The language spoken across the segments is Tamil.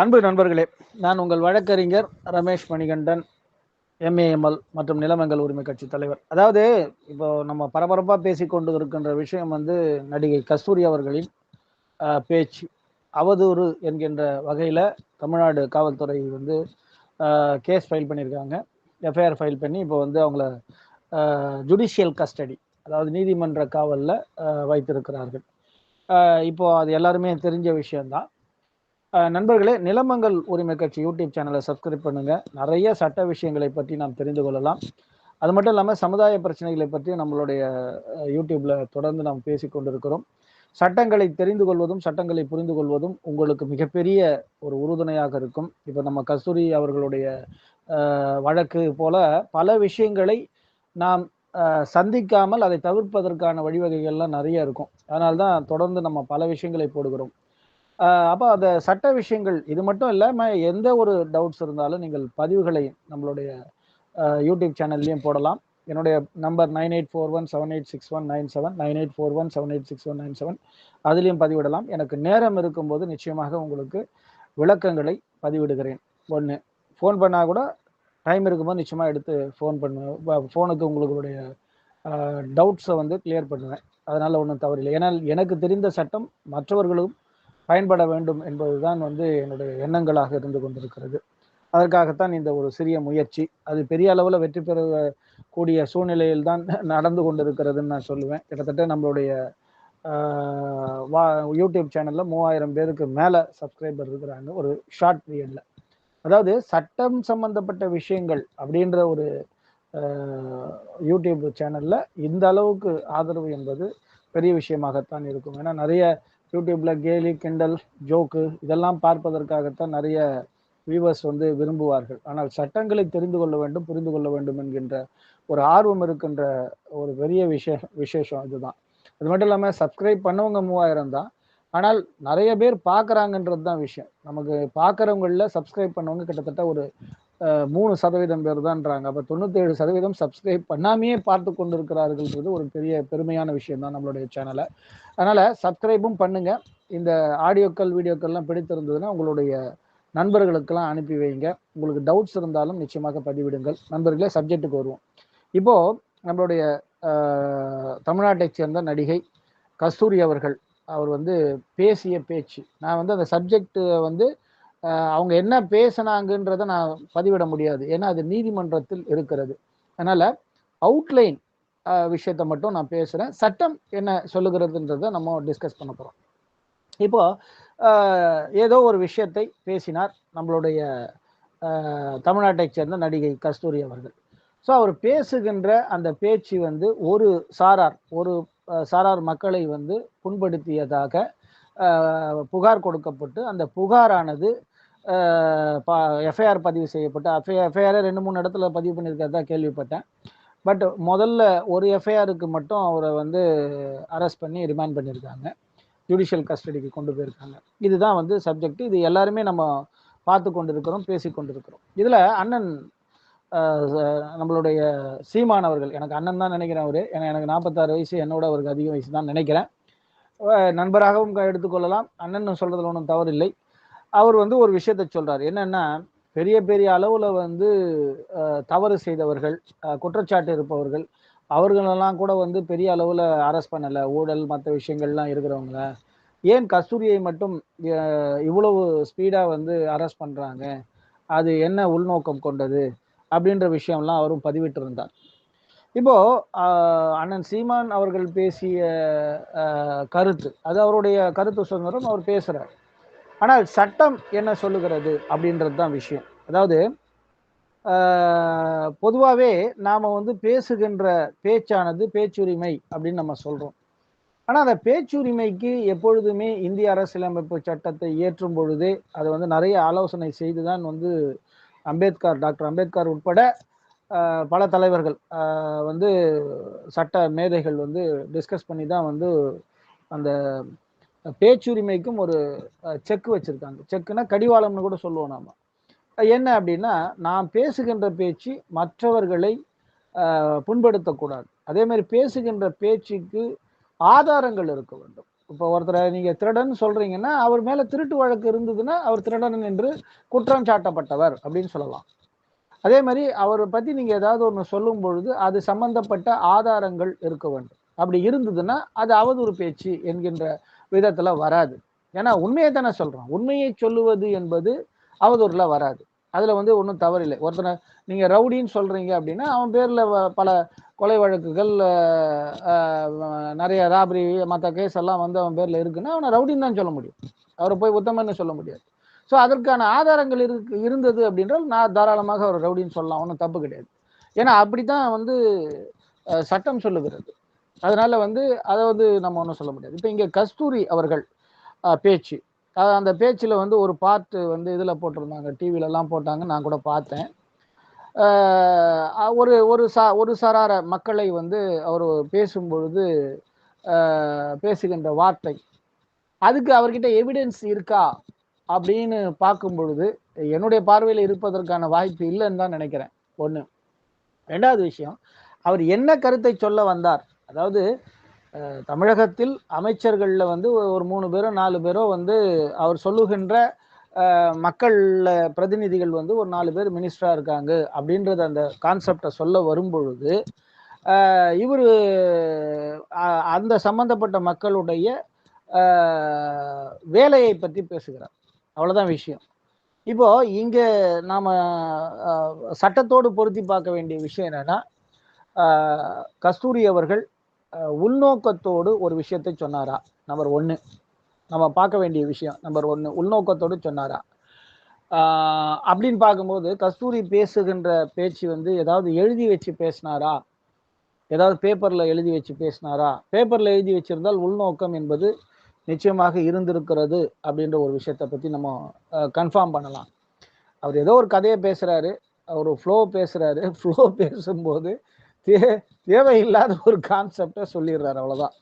அன்பு நண்பர்களே நான் உங்கள் வழக்கறிஞர் ரமேஷ் மணிகண்டன் எம்ஏஎம்எல் மற்றும் நிலமங்கல் உரிமை கட்சி தலைவர். அதாவது இப்போ நம்ம பரபரப்பாக பேசி கொண்டு இருக்கின்ற விஷயம் வந்து நடிகை கஸ்தூரி அவர்களின் பேச்சு. அவதூறு என்கின்ற வகையில் தமிழ்நாடு காவல்துறை வந்து கேஸ் ஃபைல் பண்ணியிருக்காங்க. எஃப்ஐஆர் ஃபைல் பண்ணி இப்போ வந்து அவங்கள ஜுடிஷியல் கஸ்டடி அதாவது நீதிமன்ற காவலில் வைத்திருக்கிறார்கள். இப்போது அது எல்லாருமே தெரிஞ்ச விஷயந்தான் நண்பர்களே நிலமங்கள் உரிமை கட்சி யூடியூப் சேனலை சப்ஸ்கிரைப் பண்ணுங்க. நிறைய சட்ட விஷயங்களை பற்றி நாம் தெரிந்து கொள்ளலாம். அது மட்டும் இல்லாமல் சமுதாய பிரச்சனைகளை பற்றி நம்மளுடைய யூடியூப்ல தொடர்ந்து நாம் பேசி கொண்டிருக்கிறோம். சட்டங்களை தெரிந்து கொள்வதும் சட்டங்களை புரிந்து கொள்வதும் உங்களுக்கு மிகப்பெரிய ஒரு உறுதுணையாக இருக்கும். இப்போ நம்ம கஸ்தூரி அவர்களுடைய வழக்கு போல பல விஷயங்களை நாம் சந்திக்காமல் அதை தவிர்ப்பதற்கான வழிவகைகள்லாம் நிறைய இருக்கும். அதனால்தான் தொடர்ந்து நம்ம பல விஷயங்களை போடுகிறோம். அப்போ அந்த சட்ட விஷயங்கள் இது மட்டும் இல்லாமல் எந்த ஒரு டவுட்ஸ் இருந்தாலும் நீங்கள் பதிவுகளை நம்மளுடைய யூடியூப் சேனல்லையும் போடலாம். என்னுடைய number nine eight four one seven eight six one nine seven nine eight four one seven eight six one nine seven அதுலேயும் பதிவிடலாம். எனக்கு நேரம் இருக்கும்போது நிச்சயமாக உங்களுக்கு விளக்கங்களை பதிவிடுகிறேன். ஒன்று ஃபோன் பண்ணால் கூட டைம் இருக்கும்போது நிச்சயமாக எடுத்து ஃபோன் பண்ணுவேன் ஃபோனுக்கு உங்களுடைய டவுட்ஸை வந்து கிளியர் பண்ணுவேன். அதனால் ஒன்றும் தவறில்லை. ஏன்னால் எனக்கு தெரிந்த சட்டம் மற்றவர்களும் பயன்பட வேண்டும் என்பதுதான் வந்து என்னுடைய எண்ணங்களாக இருந்து கொண்டிருக்கிறது. அதற்காகத்தான் இந்த ஒரு சிறிய முயற்சி. அது பெரிய அளவில் வெற்றி பெறக்கூடிய சூழ்நிலையில் தான் நடந்து கொண்டிருக்கிறதுன்னு நான் சொல்லுவேன். கிட்டத்தட்ட நம்மளுடைய வா யூடியூப் சேனலில் மூவாயிரம் பேருக்கு மேலே சப்ஸ்கிரைபர் இருக்கிறாங்க ஒரு ஷார்ட் பீரியடில். அதாவது சட்டம் சம்பந்தப்பட்ட விஷயங்கள் அப்படின்ற ஒரு யூடியூப் சேனலில் இந்த அளவுக்கு ஆதரவு என்பது பெரிய விஷயமாகத்தான் இருக்கும். ஏன்னா நிறைய யூடியூப்ல கேலி கிண்டல் ஜோக்கு இதெல்லாம் பார்ப்பதற்காகத்தான் நிறைய வியூவர்ஸ் வந்து விரும்புவார்கள். ஆனால் சட்டங்களை தெரிந்து கொள்ள வேண்டும் புரிந்து கொள்ள வேண்டும் என்கின்ற ஒரு ஆர்வம் இருக்கின்ற ஒரு பெரிய விஷய விசேஷம் இதுதான் அது மட்டும் இல்லாமல் சப்ஸ்கிரைப் பண்ணவங்க மூவாயிரம் தான். ஆனால் நிறைய பேர் பார்க்குறாங்கன்றது தான் விஷயம். நமக்கு பார்க்குறவங்களில் சப்ஸ்கிரைப் பண்ணவங்க கிட்டத்தட்ட ஒரு மூணு சதவீதம் பேர் தான்றாங்க. அப்போ தொண்ணூத்தேழு சதவீதம் சப்ஸ்கிரைப் பண்ணாமையே பார்த்து கொண்டிருக்கிறார்கள்ன்றது ஒரு பெரிய பெருமையான விஷயம் தான் நம்மளுடைய சேனலை அதனால் சப்ஸ்கிரைபும் பண்ணுங்க. இந்த ஆடியோக்கள் வீடியோக்கள்லாம் பிடித்திருந்ததுன்னா உங்களுடைய நண்பர்களுக்கெல்லாம் அனுப்பி வைங்க. உங்களுக்கு டவுட்ஸ் இருந்தாலும் நிச்சயமாக பதிவிடுங்கள். நண்பர்களே சப்ஜெக்ட்டுக்கு வருவோம். இப்போது நம்மளுடைய தமிழ்நாட்டை சேர்ந்த நடிகை கஸ்தூரி அவர்கள். அவர் வந்து பேசிய பேச்சு. நான் வந்து அந்த சப்ஜெக்ட் வந்து அவங்க என்ன பேசினாங்கன்றதை நான் பதிவிட முடியாது. ஏன்னா அது நீதிமன்றத்தில் இருக்கிறது. அதனால் அவுட்லைன் விஷயத்தை மட்டும் நான் பேசுகிறேன் சட்டம் என்ன சொல்லுகிறதுன்றதை நம்ம டிஸ்கஸ் பண்ண போகிறோம் இப்போ ஏதோ ஒரு விஷயத்தை பேசினார் நம்மளுடைய தமிழ்நாட்டை தமிழ்நாட்டைச் சேர்ந்த நடிகை கஸ்தூரி அவர்கள். ஸோ அவர் பேசுகின்ற அந்த பேச்சு வந்து ஒரு சாரார் ஒரு சாரார் மக்களை வந்து புண்படுத்தியதாக புகார் கொடுக்கப்பட்டு அந்த புகாரானது எஃப்ஐஆர் பதிவு செய்யப்பட்டு எஃப்ஐஆர் எஃப்ஐஆரை ரெண்டு மூணு இடத்துல பதிவு பண்ணியிருக்கிறதா கேள்விப்பட்டேன். பட் முதல்ல ஒரு எஃப்ஐஆருக்கு மட்டும் அவரை வந்து அரெஸ்ட் பண்ணி ரிமாண்ட் பண்ணியிருக்காங்க. ஜுடிஷியல் கஸ்டடிக்கு கொண்டு போயிருக்காங்க. இதுதான் வந்து சப்ஜெக்ட் இது எல்லாருமே நம்ம பார்த்து கொண்டிருக்கிறோம் பேசி கொண்டிருக்கிறோம். இதில் அண்ணன் நம்மளுடைய சீமான் அவர்கள் எனக்கு அண்ணன் தான் நினைக்கிறேன் அவர். ஏன்னா எனக்கு நாற்பத்தாறு வயசு என்னோட அவருக்கு அதிக வயசு தான் நினைக்கிறேன். நண்பராகவும் க- எடுத்துக்கொள்ளலாம் அண்ணன் சொல்கிறதுல ஒன்றும் தவறில்லை. அவர் வந்து ஒரு விஷயத்தை சொல்றார். என்னன்னா பெரிய பெரிய அளவுல வந்து தவறு செய்தவர்கள் குற்றச்சாட்டு இருப்பவர்கள் அவர்களெல்லாம் கூட வந்து பெரிய அளவுல அரெஸ்ட் பண்ணல. ஊழல் மற்ற விஷயங்கள்லாம் இருக்கிறவங்கள. ஏன் கஸ்தூரியை மட்டும் இவ்வளவு ஸ்பீடா வந்து அரெஸ்ட் பண்றாங்க? அது என்ன உள்நோக்கம் கொண்டது? அப்படின்ற விஷயம்லாம் அவரும் பதிவிட்டிருந்தார். இப்போ அண்ணன் சீமான் அவர்கள் பேசிய கருத்து அது அவருடைய கருத்து சுதந்திரம் அவர் பேசுறார். ஆனால் சட்டம் என்ன சொல்லுகிறது அப்படின்றது தான் விஷயம். அதாவது பொதுவாகவே நாம் வந்து பேசுகின்ற பேச்சானது பேச்சுரிமை அப்படின்னு நம்ம சொல்கிறோம் ஆனால் அந்த பேச்சுரிமைக்கு எப்பொழுதுமே இந்திய அரசியலமைப்பு சட்டத்தை இயற்றும் பொழுதே அதை வந்து நிறைய ஆலோசனை செய்து தான் வந்து அம்பேத்கர் டாக்டர் அம்பேத்கர் உட்பட பல தலைவர்கள் வந்து சட்ட மேதைகள் வந்து டிஸ்கஸ் பண்ணி தான் வந்து அந்த பேச்சுரிமைக்கும் ஒரு செக் வச்சுருக்காங்க. செக்குனா கடிவாளம்னு கூட சொல்லுவோம் நாம். என்ன அப்படின்னா நாம் பேசுகின்ற பேச்சு மற்றவர்களை புண்படுத்தக்கூடாது. அதே மாதிரி பேசுகின்ற பேச்சுக்கு ஆதாரங்கள் இருக்க வேண்டும். இப்போ ஒருத்தரை நீங்கள் திருடன் சொல்கிறீங்கன்னா அவர் மேலே திருட்டு வழக்கு இருந்ததுன்னா அவர் திருடன் என்று குற்றம் சாட்டப்பட்டவர் அப்படின்னு சொல்லலாம். அதே மாதிரி அவரை பற்றி நீங்கள் ஏதாவது ஒன்று சொல்லும் பொழுது அது சம்பந்தப்பட்ட ஆதாரங்கள் இருக்க வேண்டும். அப்படி இருந்ததுன்னா அது அவதூறு பேச்சு என்கின்ற விதத்துல வராது. ஏன்னா உண்மையை தானே சொல்றோம். உண்மையை சொல்லுவது என்பது அவதூறுல வராது. அதுல வந்து ஒன்றும் தவறில்லை. ஒருத்தனை நீங்க ரவுடின்னு சொல்றீங்க அப்படின்னா அவன் பேர்ல வ- பல கொலை வழக்குகள் நிறைய ராபரி மற்ற கேஸ் எல்லாம் வந்து அவன் பேர்ல இருக்குன்னா அவனை ரவுடின்னு தான் சொல்ல முடியும். அவரை போய் உத்தமன்னு சொல்ல முடியாது. ஸோ அதற்கான ஆதாரங்கள் இருக்கு இருந்தது அப்படின்றால் நான் தாராளமாக அவர் ரவுடின்னு சொல்லலாம். ஒன்றும் தப்பு கிடையாது. ஏன்னா அப்படித்தான் வந்து சட்டம் சொல்லுகிறது. அதனால வந்து அதை வந்து நம்ம ஒன்றும் சொல்ல முடியாது. இப்போ இங்கே கஸ்தூரி அவர்கள் பேச்சு. அந்த பேச்சில் வந்து ஒரு பார்ட்டு வந்து இதில் போட்டிருந்தாங்க. டிவில போட்டாங்க. நான் கூட பார்த்தேன். ஒரு ஒரு சா ஒரு சாரார மக்களை வந்து அவர் பேசும்பொழுது பேசுகின்ற வார்த்தை. அதுக்கு அவர்கிட்ட எவிடன்ஸ் இருக்கா? அப்படின்னு பார்க்கும் பொழுது என்னுடைய பார்வையில் இருப்பதற்கான வாய்ப்பு இல்லைன்னு தான் நினைக்கிறேன். ஒன்று ரெண்டாவது விஷயம் அவர் என்ன கருத்தை சொல்ல வந்தார்? அதாவது தமிழகத்தில் அமைச்சர்களில் வந்து ஒரு மூணு பேரோ நாலு பேரோ வந்து அவர் சொல்லுகின்ற மக்கள் பிரதிநிதிகள் வந்து ஒரு நாலு பேர் மினிஸ்டராக இருக்காங்க அப்படின்றது அந்த கான்செப்டை சொல்ல வரும்பொழுது இவர் அந்த சம்பந்தப்பட்ட மக்களுடைய வேலையை பற்றி பேசுகிறார். அவ்வளோதான் விஷயம். இப்போ இங்கே நாம் சட்டத்தோடு பொருத்தி பார்க்க வேண்டிய விஷயம் என்னன்னா கஸ்தூரி அவர்கள் உள்நோக்கத்தோடு ஒரு விஷயத்தை சொன்னாரா? நம்பர் ஒன்று நம்ம பார்க்க வேண்டிய விஷயம் நம்பர் ஒன்று உள்நோக்கத்தோடு சொன்னாரா? அப்படின்னு பார்க்கும்போது கஸ்தூரி பேசுகின்ற பேச்சு வந்து ஏதாவது எழுதி வச்சு பேசினாரா? ஏதாவது பேப்பரில் எழுதி வச்சு பேசினாரா? பேப்பரில் எழுதி வச்சிருந்தால் உள்நோக்கம் என்பது நிச்சயமாக இருந்திருக்கிறது அப்படின்ற ஒரு விஷயத்தை பற்றி நம்ம கன்ஃபார்ம் பண்ணலாம். அவர் ஏதோ ஒரு கதையை பேசுகிறாரு அவர் ஃப்ளோ பேசுகிறாரு ஃப்ளோ பேசும்போது தே தேவையில்லாத ஒரு கான்செப்டை சொல்லிடுறாரு அவ்வளோதான்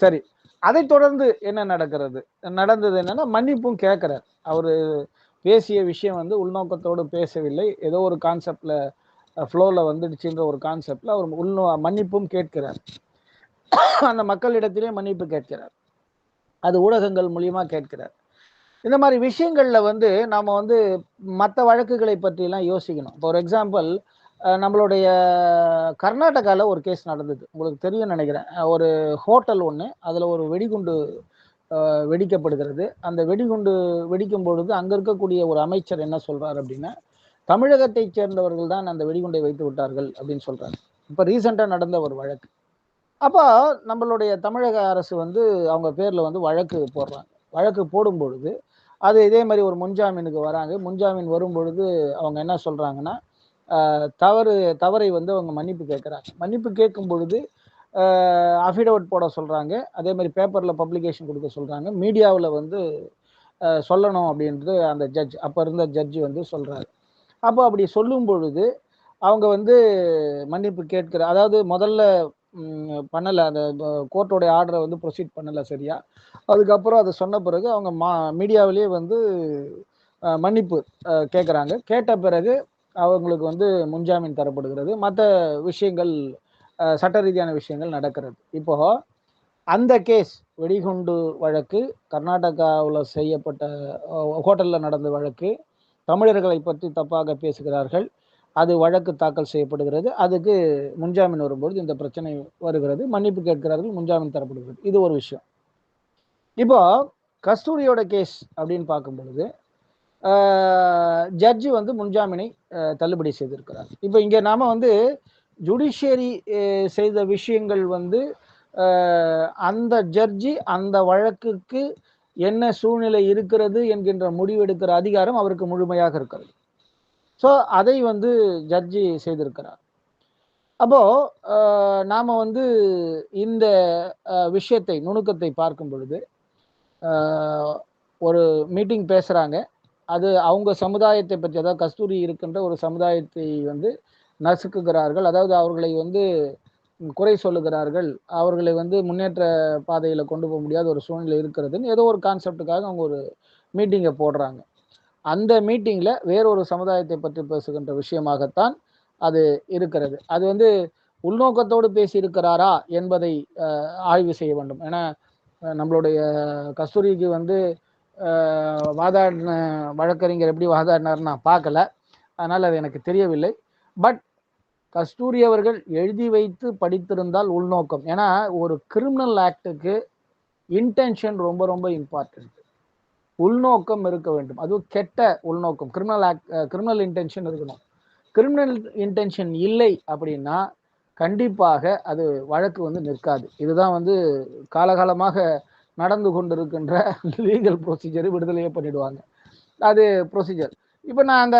சரி அதை தொடர்ந்து என்ன நடக்கிறது? நடந்தது என்னன்னா மன்னிப்பும் கேட்குறார். அவர் பேசிய விஷயம் வந்து உள்நோக்கத்தோடு பேசவில்லை. ஏதோ ஒரு கான்செப்டில் ஃப்ளோவில் வந்துடுச்சுன்ற ஒரு கான்செப்டில் அவர் உள்நோ மன்னிப்பும் கேட்கிறார். அந்த மக்களிடத்திலே மன்னிப்பு கேட்கிறார். அது ஊடகங்கள் மூலியமாக கேட்கிறார். இந்த மாதிரி விஷயங்களில் வந்து நாம் வந்து மற்ற வழக்குகளை பற்றிலாம் யோசிக்கணும். இப்போ ஒரு எக்ஸாம்பிள் நம்மளுடைய கர்நாடகாவில் ஒரு கேஸ் நடந்தது. உங்களுக்கு தெரியும் நினைக்கிறேன். ஒரு ஹோட்டல் ஒன்று அதில் ஒரு வெடிகுண்டு வெடிக்கப்படுகிறது. அந்த வெடிகுண்டு வெடிக்கும் பொழுது அங்கே இருக்கக்கூடிய ஒரு அமைச்சர் என்ன சொல்கிறார் அப்படின்னா தமிழகத்தைச் சேர்ந்தவர்கள் தான் அந்த வெடிகுண்டை வைத்து விட்டார்கள் அப்படின்னு சொல்கிறாங்க இப்போ ரீசெண்டாக நடந்த ஒரு வழக்கு. அப்போ நம்மளுடைய தமிழக அரசு வந்து அவங்க பேரில் வந்து வழக்கு போடுறாங்க. வழக்கு போடும் பொழுது அது இதே மாதிரி ஒரு முன்ஜாமீனுக்கு வராங்க. முன்ஜாமீன் வரும் பொழுது அவங்க என்ன சொல்கிறாங்கன்னா தவறு தவறை வந்து அவங்க மன்னிப்பு கேட்குறாங்க. மன்னிப்பு கேட்கும் பொழுது அஃபிடவிட் போட சொல்கிறாங்க அதே மாதிரி பேப்பரில் பப்ளிகேஷன் கொடுக்க சொல்கிறாங்க மீடியாவில் வந்து சொல்லணும் அப்படின்றது அந்த ஜட்ஜ் அப்போ இருந்த ஜட்ஜி வந்து சொல்கிறாரு அப்போ அப்படி சொல்லும் பொழுது அவங்க வந்து மன்னிப்பு கேட்கிற அதாவது முதல்ல பண்ணலை அந்த கோர்ட்டோடைய ஆர்டரை வந்து ப்ரொசீட் பண்ணலை சரியா? அதுக்கப்புறம் அதை சொன்ன பிறகு அவங்க மா மீடியாவிலேயே வந்து மன்னிப்பு கேட்குறாங்க. கேட்ட பிறகு அவங்களுக்கு வந்து முன்ஜாமீன் தரப்படுகிறது. மற்ற விஷயங்கள் சட்ட ரீதியான விஷயங்கள் நடக்கிறது. இப்போ அந்த கேஸ் வெடிகுண்டு வழக்கு கர்நாடகாவில் செய்யப்பட்ட ஹோட்டலில் நடந்த வழக்கு தமிழர்களை பற்றி தப்பாக பேசுகிறார்கள். அது வழக்கு தாக்கல் செய்யப்படுகிறது. அதுக்கு முன்ஜாமீன் வரும்பொழுது இந்த பிரச்சனை வருகிறது. மன்னிப்பு கேட்கிறார்கள் முன்ஜாமீன் தரப்படுகிறது. இது ஒரு விஷயம். இப்போ கஸ்தூரியோட கேஸ் அப்படின்னு பார்க்கும் பொழுது ஜட்ஜு வந்து முன்ஜாமீனை தள்ளுபடி செய்திருக்கிறார். இப்போ இங்கே நாம் வந்து ஜுடிஷியரி செய்த விஷயங்கள் வந்து அந்த ஜட்ஜி அந்த வழக்குக்கு என்ன சூழ்நிலை இருக்கிறது என்கின்ற முடிவெடுக்கிற அதிகாரம் அவருக்கு முழுமையாக இருக்கிறது. ஸோ அதை வந்து ஜட்ஜி செய்திருக்கிறார். அப்போது நாம் வந்து இந்த விஷயத்தை நுணுக்கத்தை பார்க்கும் பொழுது ஒரு மீட்டிங் பேசுகிறாங்க அது அவங்க சமுதாயத்தை பற்றி அதாவது கஸ்தூரி இருக்கின்ற ஒரு சமுதாயத்தை வந்து நசுக்குகிறார்கள். அதாவது அவர்களை வந்து குறை சொல்லுகிறார்கள். அவர்களை வந்து முன்னேற்ற பாதையில் கொண்டு போக முடியாத ஒரு சூழ்நிலை இருக்கிறதுன்னு ஏதோ ஒரு கான்செப்டுக்காக அவங்க ஒரு மீட்டிங்கை போடுறாங்க. அந்த மீட்டிங்கில் வேறொரு சமுதாயத்தை பற்றி பேசுகின்ற விஷயமாகத்தான் அது இருக்கிறது. அது வந்து உள்நோக்கத்தோடு பேசி இருக்கிறாரா என்பதை ஆய்வு செய்ய வேண்டும். ஏன்னா நம்மளுடைய கஸ்தூரிக்கு வந்து வாதாடின வழக்கறிஞர் எப்படி வாதாடினார் நான் பார்க்கல. அதனால் அது எனக்கு தெரியவில்லை. பட் கஸ்தூரி அவர்கள் எழுதி வைத்து படித்திருந்தால் உள்நோக்கம். ஏன்னா ஒரு கிரிமினல் ஆக்டுக்கு இன்டென்ஷன் ரொம்ப ரொம்ப இம்பார்ட்டன்ட் உள்நோக்கம் இருக்க வேண்டும். அதுவும் கெட்ட உள்நோக்கம். கிரிமினல் ஆக்ட் கிரிமினல் இன்டென்ஷன் இருக்கணும். கிரிமினல் இன்டென்ஷன் இல்லை அப்படின்னா கண்டிப்பாக அது வழக்கு வந்து நிற்காது. இதுதான் வந்து காலகாலமாக நடந்து கொண்டிருக்கின்ற லீகல் ப்ரொசீஜர் விடுதலையே பண்ணிடுவாங்க. அது ப்ரொசீஜர் இப்போ நான் அந்த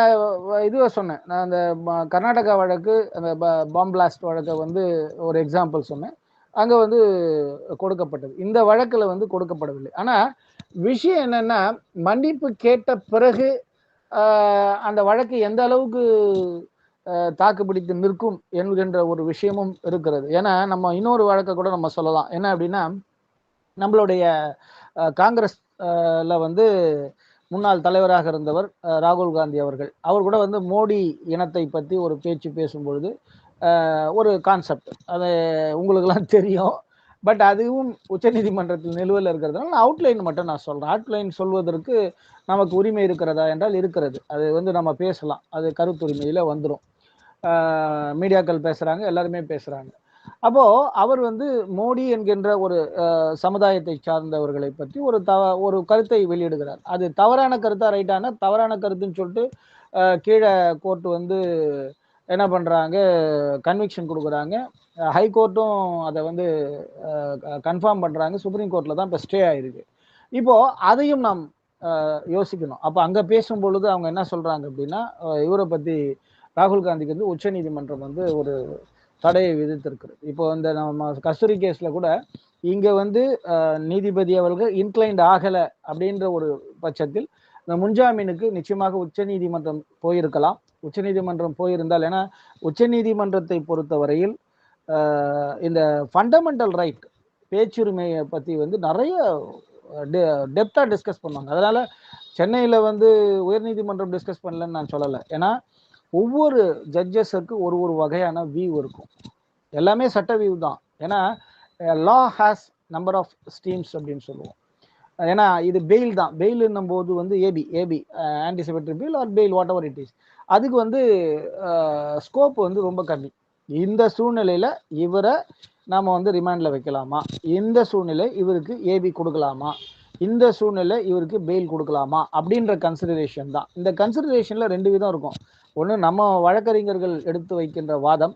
இதுவை சொன்னேன். நான் அந்த ம- கர்நாடகா வழக்கு அந்த பாம் பிளாஸ்ட் வழக்கை வந்து ஒரு எக்ஸாம்பிள் சொன்னேன். அங்கே வந்து கொடுக்கப்பட்டது. இந்த வழக்கில் வந்து கொடுக்கப்படவில்லை. ஆனால் விஷயம் என்னென்னா மன்னிப்பு கேட்ட பிறகு அந்த வழக்கு எந்த அளவுக்கு தாக்குப்பிடித்து நிற்கும் என்கின்ற ஒரு விஷயமும் இருக்கிறது. ஏன்னா நம்ம இன்னொரு வழக்கை கூட நம்ம சொல்லலாம். என்ன அப்படின்னா நம்மளுடைய காங்கிரஸ்ல வந்து முன்னாள் தலைவராக இருந்தவர் ராகுல் காந்தி அவர்கள். அவர் கூட வந்து மோடி இனத்தை பற்றி ஒரு பேச்சு பேசும்பொழுது ஒரு கான்செப்ட் அது உங்களுக்கெல்லாம் தெரியும். பட் அதுவும் உச்சநீதிமன்றத்தில் நிலுவையில் இருக்கிறதுனால நான் அவுட்லைன் மட்டும் நான் சொல்கிறேன் அவுட்லைன் சொல்வதற்கு நமக்கு உரிமை இருக்கிறதா என்றால் இருக்கிறது. அது வந்து நம்ம பேசலாம். அது கருத்துரிமையில் வந்துடும் மீடியாக்கள் பேசுகிறாங்க எல்லாருமே பேசுகிறாங்க அப்போது அவர் வந்து மோடி என்கின்ற ஒரு சமுதாயத்தை சார்ந்தவர்களை பற்றி ஒரு தவ ஒரு கருத்தை வெளியிடுகிறார். அது தவறான கருத்தா ரைட்டான தவறான கருத்துன்னு சொல்லிட்டு கீழே கோர்ட் வந்து என்ன பண்ணுறாங்க கன்விக்ஷன் கொடுக்குறாங்க. ஹைகோர்ட்டும் அதை வந்து கன்ஃபார்ம் பண்ணுறாங்க சுப்ரீம் கோர்ட்டில் தான் இப்போ ஸ்டே ஆயிருக்கு. இப்போ அதையும் நாம் யோசிக்கணும். அப்போ அங்கே பேசும் பொழுது அவங்க என்ன சொல்கிறாங்க அப்படின்னா இவரை பற்றி ராகுல் காந்திக்கு வந்து உச்சநீதிமன்றம் வந்து ஒரு தடையை விதித்திருக்கிறது. இப்போ இந்த நம்ம கஸ்தூரி கேஸில் கூட இங்கே வந்து நீதிபதி அவர்கள் இன்க்ளைண்ட் ஆகலை அப்படின்ற ஒரு பட்சத்தில் இந்த முன்ஜாமீனுக்கு நிச்சயமாக உச்சநீதிமன்றம் போயிருக்கலாம். உச்சநீதிமன்றம் போயிருந்தால் ஏன்னா உச்சநீதிமன்றத்தை பொறுத்தவரையில் இந்த ஃபண்டமெண்டல் ரைட் பேச்சுரிமையை பற்றி வந்து நிறைய டெப்த்தாக டிஸ்கஸ் பண்ணுவாங்க. அதனால் சென்னையில் வந்து உயர்நீதிமன்றம் டிஸ்கஸ் பண்ணலன்னு நான் சொல்லலை. ஏன்னா ஒவ்வொரு ஜட்ஜஸ்க்கு ஒரு ஒரு வகையான வியூ இருக்கும். எல்லாமே சட்ட வியூ தான். ஏன்னா law has number of steams அப்படின்னு சொல்லுவோம். ஏன்னா இது பெயில் தான். பெயில்ன்னும் போது வந்து AB AB anticipatory bail or bail whatever it is அதுக்கு வந்து ஸ்கோப் வந்து ரொம்ப கம்மி. இந்த சூழ்நிலையில் இவரை நாம் வந்து ரிமாண்டில் வைக்கலாமா? இந்த சூழ்நிலை இவருக்கு ஏபி கொடுக்கலாமா? இந்த சூழ்நிலை இவருக்கு பெயில் கொடுக்கலாமா? அப்படின்ற கன்சிடரேஷன் தான். இந்த கன்சிடரேஷனில் ரெண்டு விதம் இருக்கும். ஒன்று நம்ம வழக்கறிஞர்கள் எடுத்து வைக்கின்ற வாதம்.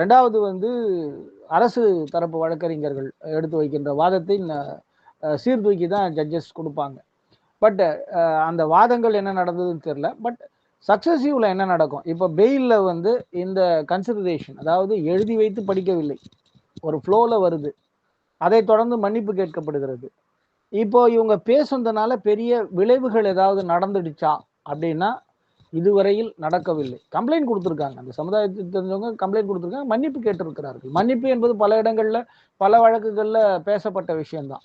ரெண்டாவது வந்து அரசு தரப்பு வழக்கறிஞர்கள் எடுத்து வைக்கின்ற வாதத்தை சீர்தூக்கி தான் ஜட்ஜஸ் கொடுப்பாங்க. பட் அந்த வாதங்கள் என்ன நடந்ததுன்னு தெரில பட் சக்சஸிவ்ல என்ன நடக்கும்? இப்போ பெயிலில் வந்து இந்த கன்சிடரேஷன் அதாவது எழுதி வைத்து படிக்கவில்லை. ஒரு ஃப்ளோவில் வருது. அதை தொடர்ந்து மன்னிப்பு கேட்கப்படுகிறது. இப்போ இவங்க பேசுனதுனால பெரிய விளைவுகள் ஏதாவது நடந்துடுச்சா? அப்படின்னா இதுவரையில் நடக்கவில்லை. கம்ப்ளைண்ட் கொடுத்துருக்காங்க. அந்த சமுதாயத்துக்கு தெரிஞ்சவங்க கம்ப்ளைண்ட் கொடுத்துருக்காங்க. மன்னிப்பு கேட்டிருக்கிறார்கள். மன்னிப்பு என்பது பல இடங்கள்ல பல வழக்குகள்ல பேசப்பட்ட விஷயம்தான்.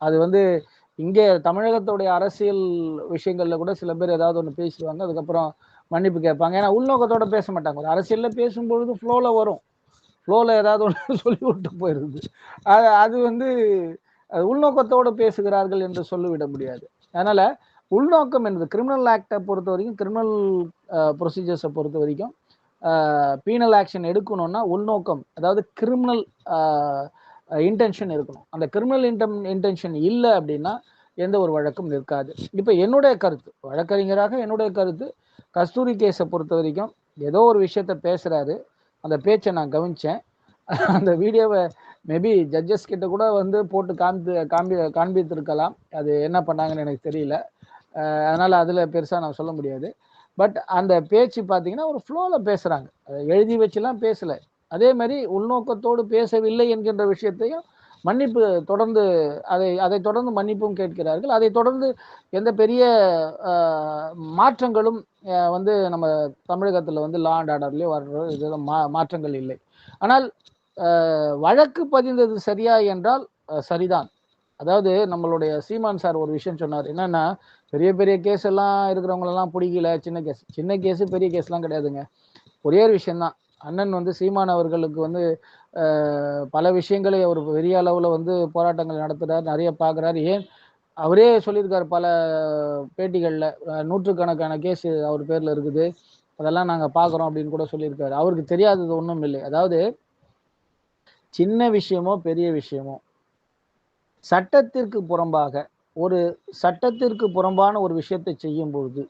அது வந்து இங்கே தமிழகத்துடைய அரசியல் விஷயங்கள்ல கூட சில பேர் ஏதாவது ஒன்று பேசிடுவாங்க. அதுக்கப்புறம் மன்னிப்பு கேட்பாங்க. ஏன்னா உள்நோக்கத்தோட பேச மாட்டாங்க. ஒரு அரசியல்ல பேசும்பொழுது ஃப்ளோல வரும். ஃப்ளோவில் ஏதாவது ஒன்று சொல்லி விட்டு போயிடுது. அது அது வந்து உள்நோக்கத்தோடு பேசுகிறார்கள் என்று சொல்லிவிட முடியாது. அதனால உள்நோக்கம் என்பது கிரிமினல் ஆக்டை பொறுத்த வரைக்கும் கிரிமினல் ப்ரொசீஜர்ஸை பொறுத்த வரைக்கும் பீனல் ஆக்ஷன் எடுக்கணும்னா உள்நோக்கம் அதாவது கிரிமினல் இன்டென்ஷன் இருக்கணும். அந்த கிரிமினல் இன்டம் இன்டென்ஷன் இல்லை அப்படின்னா எந்த ஒரு வழக்கும் நிற்காது. இப்போ என்னுடைய கருத்து வழக்கறிஞராக என்னுடைய கருத்து கஸ்தூரி கேஸை பொறுத்த வரைக்கும் ஏதோ ஒரு விஷயத்த பேசுகிறாரு அந்த பேச்சை நான் கவனித்தேன் அந்த வீடியோவை மேபி ஜட்ஜஸ் கிட்ட கூட வந்து போட்டு காமித்து காண்பி காண்பித்திருக்கலாம். அது என்ன பண்ணாங்கன்னு எனக்கு தெரியல. அதனால் அதில் பெருசாக நான் சொல்ல முடியாது. பட் அந்த பேச்சு பார்த்தீங்கன்னா ஒரு ஃப்ளோவில் பேசுகிறாங்க அதை எழுதி வச்சுலாம் பேசலை. அதே மாதிரி உள்நோக்கத்தோடு பேசவில்லை என்கின்ற விஷயத்தையும் மன்னிப்பு தொடர்ந்து அதை அதை தொடர்ந்து மன்னிப்பும் கேட்கிறார்கள். அதை தொடர்ந்து எந்த பெரிய மாற்றங்களும் வந்து நம்ம தமிழகத்தில் வந்து லா அண்ட் ஆர்டர்லேயே வர்ற இது மா மாற்றங்கள் இல்லை. ஆனால் வழக்கு பதிந்தது சரியா என்றால் சரிதான். அதாவது நம்மளுடைய சீமான் சார் ஒரு விஷயம் சொன்னார். என்னன்னா பெரிய பெரிய கேஸ் எல்லாம் இருக்கிறவங்களெல்லாம் பிடிக்கல. சின்ன கேஸ் சின்ன கேஸ் பெரிய கேஸ்லாம் கிடையாதுங்க. ஒரே ஒரு விஷயம்தான் அண்ணன் வந்து சீமான் அவர்களுக்கு வந்து பல விஷயங்களை அவர் பெரிய அளவில் வந்து போராட்டங்கள் நடத்துகிறார் நிறைய பார்க்குறாரு ஏன்? அவரே சொல்லியிருக்கார் பல பேட்டிகளில். நூற்றுக்கணக்கான கேஸ் அவர் பேரில் இருக்குது. அதெல்லாம் நாங்கள் பார்க்குறோம் அப்படின்னு கூட சொல்லியிருக்காரு. அவருக்கு தெரியாதது ஒன்றும் இல்லை. அதாவது சின்ன விஷயமோ பெரிய விஷயமோ சட்டத்திற்கு புறம்பாக ஒரு சட்டத்திற்கு புறம்பான ஒரு விஷயத்தை செய்யும் பொழுது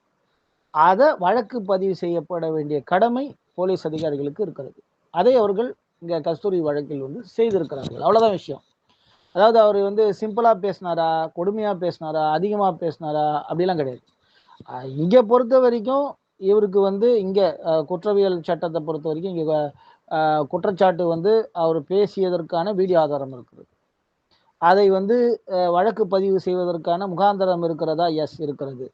அதை வழக்கு பதிவு செய்யப்பட வேண்டிய கடமை போலீஸ் அதிகாரிகளுக்கு இருக்கிறது. அதை அவர்கள் இங்கே கஸ்தூரி வழக்கில் வந்து செய்திருக்கிறார்கள். அவ்வளோதான் விஷயம். அதாவது அவர் வந்து சிம்பிளாக பேசினாரா கொடுமையாக பேசினாரா அதிகமாக பேசினாரா அப்படிலாம் கிடையாது. இங்கே பொறுத்த வரைக்கும் இவருக்கு வந்து இங்கே குற்றவியல் சட்டத்தை பொறுத்த வரைக்கும் இங்கே குற்றச்சாட்டு வந்து அவர் பேசியதற்கான வீடியோ ஆதாரம் இருக்குது அதை வந்து வழக்கு பதிவு செய்வதற்கான முகாந்தரம் இருக்கிறதா? எஸ் இருக்கிறது.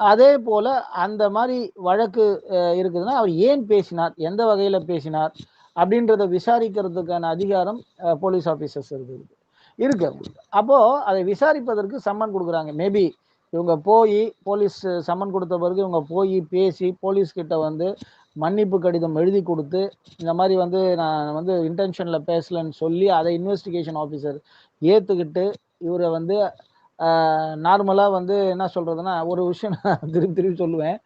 அதே போல அந்த மாதிரி வழக்கு இருக்குதுன்னா அவர் ஏன் பேசினார்? எந்த வகையில பேசினார்? அப்படின்றத விசாரிக்கிறதுக்கான அதிகாரம் போலீஸ் ஆஃபீஸர்ஸ் இருக்குது இருக்கு. அப்போ அதை விசாரிப்பதற்கு சம்மன் கொடுக்குறாங்க. மேபி இவங்க போய் போலீஸ் சம்மன் கொடுத்த பிறகு இவங்க போய் பேசி போலீஸ் கிட்ட வந்து மன்னிப்பு கடிதம் எழுதி கொடுத்து இந்த மாதிரி வந்து நான் வந்து இன்டென்ஷனில் பேசலன்னு சொல்லி அதை இன்வெஸ்டிகேஷன் ஆஃபீஸர் ஏற்றுக்கிட்டு இவரை வந்து நார்மலாக வந்து என்ன சொல்கிறதுனா ஒரு விஷயம் நான் திருப்பி திருப்பி சொல்லுவேன்.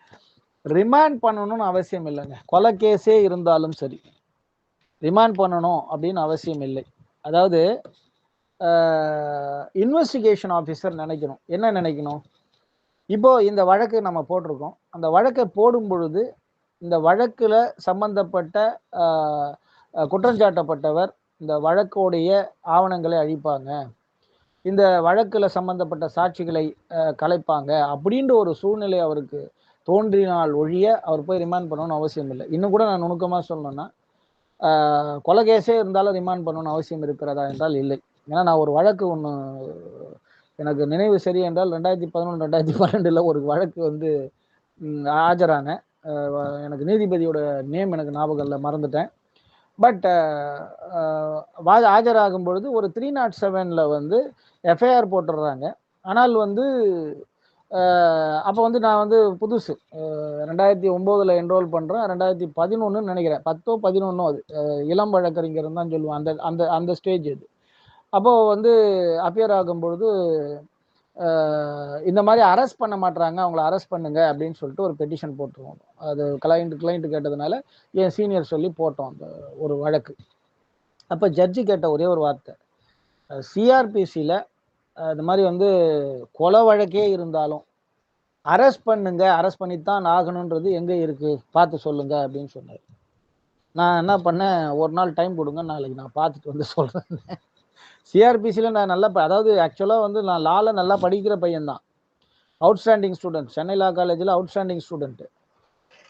ரிமாண்ட் பண்ணணும்னு அவசியம் இல்லைங்க. கொலை கேஸே இருந்தாலும் சரி. ரிமாண்ட் பண்ணணும் அப்படின்னு அவசியம் இல்லை. அதாவது இன்வெஸ்டிகேஷன் ஆஃபீஸர் நினைக்கணும். என்ன நினைக்கணும்? இப்போ இந்த வழக்கு நம்ம போட்டிருக்கோம். அந்த வழக்கை போடும் பொழுது இந்த வழக்கில் சம்பந்தப்பட்ட குற்றஞ்சாட்டப்பட்டவர் இந்த வழக்கோடைய ஆவணங்களை அழிப்பாங்க. இந்த வழக்கில் சம்பந்தப்பட்ட சாட்சிகளை கலைப்பாங்க. அப்படின்ற ஒரு சூழ்நிலை அவருக்கு தோன்றினால் ஒழிய அவர் போய் ரிமாண்ட் பண்ணணும்னு அவசியம் இல்லை. இன்னும் கூட நான் நுணுக்கமாக சொல்லணும்னா கொலை கேஸே இருந்தாலும் ரிமாண்ட் பண்ணணும்னு அவசியம் இருக்கிறதா என்றால் இல்லை. ஏன்னா நான் ஒரு வழக்கு ஒன்று எனக்கு நினைவு சரி என்றால் ரெண்டாயிரத்தி பதினொன்று ரெண்டாயிரத்தி பன்னெண்டில் ஒரு வழக்கு வந்து ஆஜரானேன். எனக்கு நீதிபதியோட நேம் எனக்கு ஞாபகம் இல்லை மறந்துட்டேன். பட் uh, uh, ஆஜராகும் பொழுது ஒரு த்ரீ நாட் செவனில் வந்து எஃப்ஐஆர் போட்டுடுறாங்க. ஆனால் வந்து அப்போ வந்து நான் வந்து புதுசு. ரெண்டாயிரத்தி ஒம்போதில் என்ரோல் பண்ணுறேன் ரெண்டாயிரத்தி பதினொன்றுன்னு நினைக்கிறேன். பத்தோ பதினொன்னோ அது. இளம் வழக்கறிஞர் தான் சொல்லுவேன் அந்த அந்த அந்த ஸ்டேஜ் அது. அப்போது வந்து அப்பியர் ஆகும் பொழுது இந்த மாதிரி அரெஸ்ட் பண்ண மாட்டுறாங்க அவங்கள அரெஸ்ட் பண்ணுங்க அப்படின்னு சொல்லிட்டு ஒரு பெட்டிஷன் போட்டுருவோம். அது கிளைண்ட் கிளைண்ட் கேட்டதுனால என் சீனியர் சொல்லி போட்டோம் அந்த ஒரு வழக்கு. அப்போ ஜட்ஜி கேட்ட ஒரே ஒரு வார்த்தை. சிஆர்பிசியில் இந்த மாதிரி வந்து கொலை வழக்கே இருந்தாலும் அரெஸ்ட் பண்ணுங்க அரெஸ்ட் பண்ணித்தான் ஆகணுன்றது எங்கே இருக்குது பார்த்து சொல்லுங்க அப்படின்னு சொன்னார். நான் என்ன பண்ணேன் ஒரு நாள் டைம் கொடுங்க நாளைக்கு நான் பார்த்துட்டு வந்து சொல்கிறேன் சிஆர்பிசியில் நான் நல்லா அதாவது ஆக்சுவலாக வந்து நான் லால நல்லா படிக்கிற பையன்தான். அவுட்ஸ்டாண்டிங் ஸ்டூடெண்ட் சென்னை லா காலேஜில் அவுட்ஸ்டாண்டிங் ஸ்டூடெண்ட்டு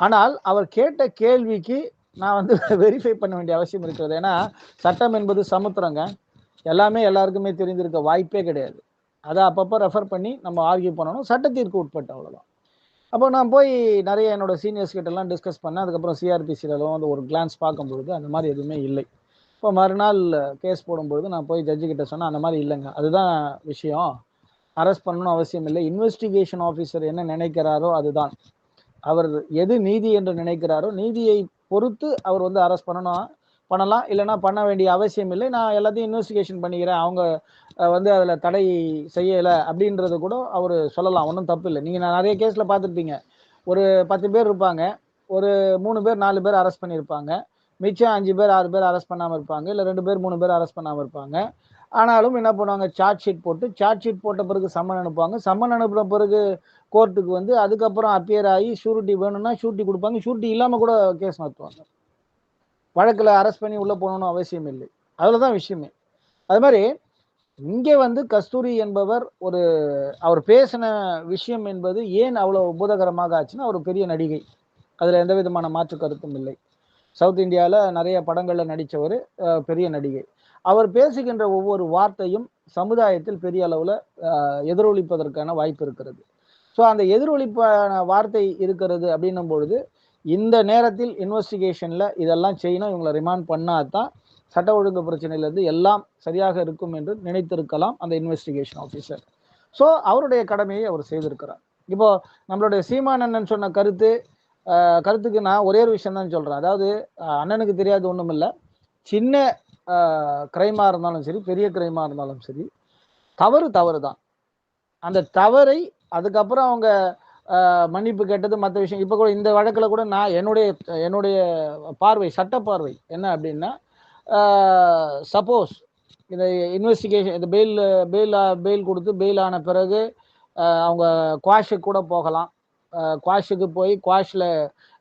ஆனால் அவர் கேட்ட கேள்விக்கு நான் வந்து வெரிஃபை பண்ண வேண்டிய அவசியம் இருக்கிறது. ஏன்னா சட்டம் என்பது சமுத்திரங்க. எல்லாமே எல்லாருக்குமே தெரிஞ்சிருக்க வாய்ப்பே கிடையாது. அதை அப்பப்போ ரெஃபர் பண்ணி நம்ம ஆர்கியூ பண்ணணும். சட்டத்திற்கு உட்பட்டு அவ்வளோதான் அப்போ நான் போய் நிறைய என்னோட சீனியர்ஸ் கிட்டலாம் டிஸ்கஸ் பண்ணேன். அதுக்கப்புறம் சிஆர்பிசியிலும் வந்து ஒரு கிளான்ஸ் பார்க்கும்பொழுது அந்த மாதிரி எதுவுமே இல்லை. இப்போ மறுநாள் கேஸ் போடும்பொழுது நான் போய் ஜட்ஜு கிட்ட சொன்னேன் அந்த மாதிரி இல்லைங்க. அதுதான் விஷயம். அரெஸ்ட் பண்ணணும் அவசியம் இல்லை. இன்வெஸ்டிகேஷன் ஆஃபீஸர் என்ன நினைக்கிறாரோ அதுதான். அவர் எது நீதி என்று நினைக்கிறாரோ நீதியை பொறுத்து அவர் வந்து அரெஸ்ட் பண்ணணும் பண்ணலாம். இல்லைனா பண்ண வேண்டிய அவசியம் இல்லை. நான் எல்லாத்தையும் இன்வெஸ்டிகேஷன் பண்ணிக்கிறேன். அவங்க வந்து அதில் தடை செய்யலை அப்படின்றது கூட அவர் சொல்லலாம். ஒன்றும் தப்பு இல்லை. நீங்கள் நான் நிறைய கேஸில் பார்த்துருப்பீங்க. ஒரு பத்து பேர் இருப்பாங்க. ஒரு மூணு பேர் நாலு பேர் அரெஸ்ட் பண்ணியிருப்பாங்க. மிச்சம் அஞ்சு பேர் ஆறு பேர் அரெஸ்ட் பண்ணாமல் இருப்பாங்க. இல்லை ரெண்டு பேர் மூணு பேர் அரெஸ்ட் பண்ணாமல் இருப்பாங்க. ஆனாலும் என்ன பண்ணுவாங்க? சார்ஜ் ஷீட் போட்டு சார்ஜ் ஷீட் போட்ட பிறகு சம்மன் அனுப்புவாங்க. சம்மன் அனுப்புன பிறகு கோர்ட்டுக்கு வந்து அதுக்கப்புறம் அப்பியர் ஆகி ஷூரிட்டி வேணும்னா ஷூரிட்டி கொடுப்பாங்க. ஷூரிட்டி இல்லாமல் கூட கேஸ் நடத்துவாங்க. வழக்கில் அரெஸ்ட் பண்ணி உள்ளே போகணும்னு அவசியம் இல்லை. அதில் தான் விஷயமே. அது மாதிரி இங்கே வந்து கஸ்தூரி என்பவர் ஒரு அவர் பேசின விஷயம் என்பது ஏன் அவ்வளோ உபோதகரமாக ஆச்சுன்னா ஒரு பெரிய நடிகை. அதில் எந்த விதமான மாற்று கருத்தும் இல்லை. சவுத் இந்தியாவில் நிறைய படங்களில் நடித்தவர் பெரிய நடிகை. அவர் பேசுகின்ற ஒவ்வொரு வார்த்தையும் சமுதாயத்தில் பெரிய அளவில் எதிரொலிப்பதற்கான வாய்ப்பு இருக்கிறது. ஸோ அந்த எதிரொலிப்பான வார்த்தை இருக்கிறது அப்படின்னும் பொழுது இந்த நேரத்தில் இன்வெஸ்டிகேஷனில் இதெல்லாம் செய்யணும் இவங்களை ரிமாண்ட் பண்ணால் தான் சட்ட ஒழுங்கு பிரச்சனையிலேருந்து எல்லாம் சரியாக இருக்கும் என்று நினைத்திருக்கலாம் அந்த இன்வெஸ்டிகேஷன் ஆஃபீஸர் ஸோ அவருடைய கடமையை அவர் செய்திருக்கிறார். இப்போ நம்மளுடைய சீமானண்ணன் சொன்ன கருத்து கருத்துக்கு நான் ஒரே ஒரு விஷயம் தான் சொல்கிறேன் அதாவது அண்ணனுக்கு தெரியாது ஒன்றும் இல்லை. சின்ன கிரைமாக இருந்தாலும் சரி பெரிய கிரைமாக இருந்தாலும் சரி தவறு தவறு தான். அந்த தவறை அதுக்கப்புறம் அவங்க மன்னிப்பு கேட்டது மற்ற விஷயம் இப்போ கூட இந்த வழக்கில் கூட நான் என்னுடைய என்னுடைய பார்வை சட்ட பார்வை என்ன அப்படின்னா சப்போஸ் இந்த இன்வெஸ்டிகேஷன் இந்த பெயில் பெயில் பெயில் கொடுத்து பெயில் ஆன பிறகு அவங்க குவாஷுக்கு கூட போகலாம். குவாஷுக்கு போய் குவாஷில்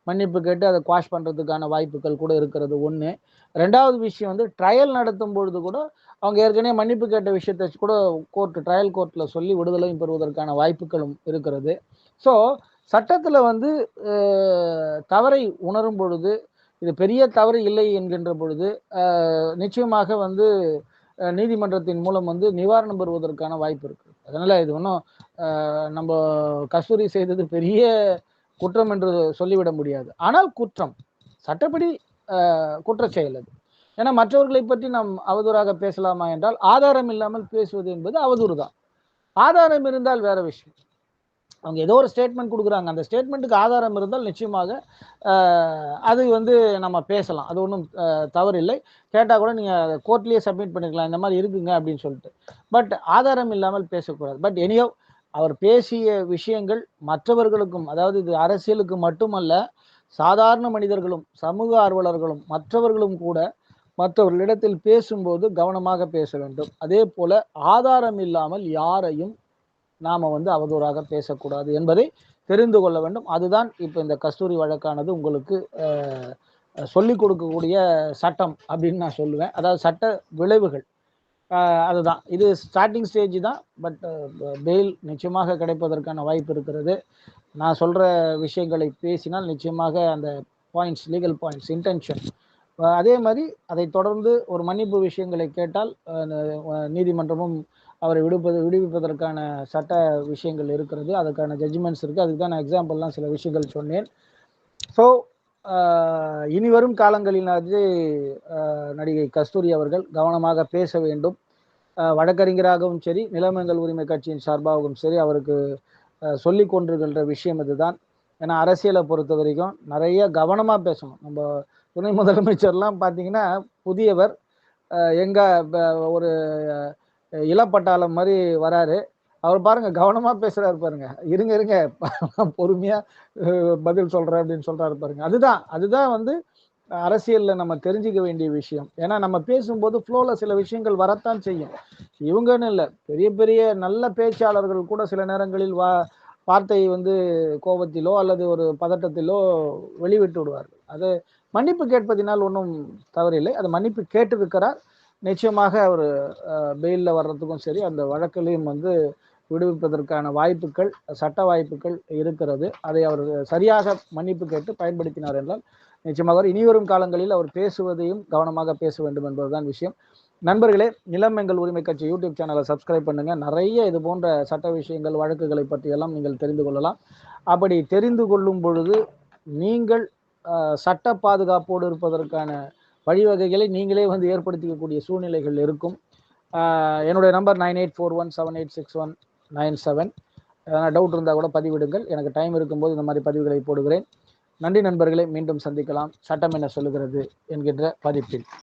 மன்னிப்பு கேட்டு அதை குவாஷ் பண்ணுறதுக்கான வாய்ப்புகள் கூட இருக்கிறது ஒன்று ரெண்டாவது விஷயம் வந்து ட்ரையல் நடத்தும் பொழுது கூட அவங்க ஏற்கனவே மன்னிப்பு கேட்ட விஷயத்தை கூட கோர்ட் ட்ரையல் கோர்ட்டில் சொல்லி விடுதலையும் பெறுவதற்கான வாய்ப்புகளும் இருக்கிறது. ஸோ சட்டத்தில் வந்து தவறை உணரும் பொழுது இது பெரிய தவறு இல்லை என்கின்ற பொழுது நிச்சயமாக வந்து நீதிமன்றத்தின் மூலம் வந்து நிவாரணம் பெறுவதற்கான வாய்ப்பு இருக்கு. அதனால இது ஒன்றும் நம்ம கஸ்தூரி செய்தது பெரிய குற்றம் என்று சொல்லிவிட முடியாது. ஆனால் குற்றம். சட்டப்படி குற்ற செயல் அது. ஏன்னா மற்றவர்களை பற்றி நாம் அவதூறாக பேசலாமா என்றால் ஆதாரம் இல்லாமல் பேசுவது என்பது அவதூறு தான். ஆதாரம் இருந்தால் வேற விஷயம். அவங்க ஏதோ ஒரு ஸ்டேட்மெண்ட் கொடுக்குறாங்க. அந்த ஸ்டேட்மெண்ட்டுக்கு ஆதாரம் இருந்தால் நிச்சயமாக அது வந்து நம்ம பேசலாம். அது ஒன்றும் தவறில்லை. கேட்டால் கூட நீங்கள் கோர்ட்லேயே சப்மிட் பண்ணிக்கலாம். இந்த மாதிரி இருக்குங்க அப்படின்னு சொல்லிட்டு. பட் ஆதாரம் இல்லாமல் பேசக்கூடாது. பட் எனியோ அவர் பேசிய விஷயங்கள் மற்றவர்களுக்கும் அதாவது இது அரசியலுக்கு மட்டுமல்ல சாதாரண மனிதர்களும் சமூக ஆர்வலர்களும் மற்றவர்களும் கூட மற்றவர்களிடத்தில் பேசும்போது கவனமாக பேச வேண்டும். அதே போல ஆதாரம் இல்லாமல் யாரையும் நாம் வந்து அவதூறாக பேசக்கூடாது என்பதை தெரிந்து கொள்ள வேண்டும். அதுதான் இப்போ இந்த கஸ்தூரி வழக்கானது உங்களுக்கு சொல்லி சொல்லிக் கொடுக்கக்கூடிய சட்டம் அப்படின்னு நான் சொல்லுவேன். அதாவது சட்ட விளைவுகள். அதுதான். இது ஸ்டார்டிங் ஸ்டேஜ் தான். பட் பெயில் நிச்சயமாக கிடைப்பதற்கான வாய்ப்பு இருக்கிறது. நான் சொல்கிற விஷயங்களை பேசினால் நிச்சயமாக அந்த பாயிண்ட்ஸ் லீகல் பாயிண்ட்ஸ் இன்டென்ஷன் அதே மாதிரி அதை தொடர்ந்து ஒரு மன்னிப்பு விஷயங்களை கேட்டால் நீதிமன்றமும் அவரை விடுப்பது விடுவிப்பதற்கான சட்ட விஷயங்கள் இருக்கிறது. அதுக்கான ஜட்ஜ்மெண்ட்ஸ் இருக்குது அதுக்கு தான் நான் எக்ஸாம்பிள்லாம் சில விஷயங்கள் சொன்னேன். ஸோ இனி வரும் காலங்களில் நடிகை கஸ்தூரி அவர்கள் கவனமாக பேச வேண்டும். வழக்கறிஞராகவும் சரி நிலமங்கள் உரிமை கட்சியின் சார்பாகவும் சரி அவருக்கு சொல்லி சொல்லிக் கொண்டிருக்கின்ற விஷயம் இதுதான். ஏன்னா அரசியலை பொறுத்த வரைக்கும் நிறைய கவனமாக பேசணும். நம்ம துணை முதலமைச்சர்லாம் பார்த்தீங்கன்னா புதியவர் எங்கே ஒரு இளப்பட்டாளம் மாதிரி வராரு. அவர் பாருங்க கவனமா பேசுறாரு பாருங்க. இருங்க இருங்க. பொறுமையா பதில் சொல்றேன் அப்படின்னு சொல்றாரு பாருங்க. அதுதான் அதுதான் வந்து அரசியல்ல நம்ம தெரிஞ்சுக்க வேண்டிய விஷயம். ஏன்னா நம்ம பேசும்போது ஃப்ளோல சில விஷயங்கள் வரத்தான் செய்யும். இவங்கன்னு இல்லை. பெரிய பெரிய நல்ல பேச்சாளர்கள் கூட சில நேரங்களில் வா வார்த்தை வந்து கோபத்திலோ அல்லது ஒரு பதட்டத்திலோ வெளிவிட்டு விடுவார்கள். அது மன்னிப்பு கேட்பதினால் ஒன்றும் தவறில்லை. அது மன்னிப்பு கேட்டிருக்கிறார். நிச்சயமாக அவர் பெயிலில் வர்றதுக்கும் சரி அந்த வழக்கிலையும் வந்து விடுவிப்பதற்கான வாய்ப்புகள் சட்ட வாய்ப்புகள் இருக்கிறது. அதை அவர் சரியாக மன்னிப்பு கேட்டு பயன்படுத்தினார் என்றால் நிச்சயமாக அவர் இனிவரும் காலங்களில் அவர் பேசுவதையும் கவனமாக பேச வேண்டும் என்பதுதான் விஷயம். நண்பர்களே நிலம் எங்கள் உரிமை கட்சி யூடியூப் சேனலை சப்ஸ்கிரைப் பண்ணுங்க. நிறைய இது போன்ற சட்ட விஷயங்கள் வழக்குகளை பற்றியெல்லாம் நீங்கள் தெரிந்து கொள்ளலாம். அப்படி தெரிந்து கொள்ளும் பொழுது நீங்கள் சட்ட பாதுகாப்போடு இருப்பதற்கான வழிவகைகளை நீங்களே வந்து ஏற்படுத்திக்கக்கூடிய சூழ்நிலைகள் இருக்கும். என்னுடைய number nine eight four one seven eight six one nine seven எதனா டவுட் இருந்தால் கூட பதிவிடுங்கள். எனக்கு டைம் இருக்கும்போது இந்த மாதிரி பதிவுகளை போடுகிறேன். நன்றி நண்பர்களை மீண்டும் சந்திக்கலாம். சட்டம் என்ன சொல்லுகிறது என்கின்ற பதிப்பில்.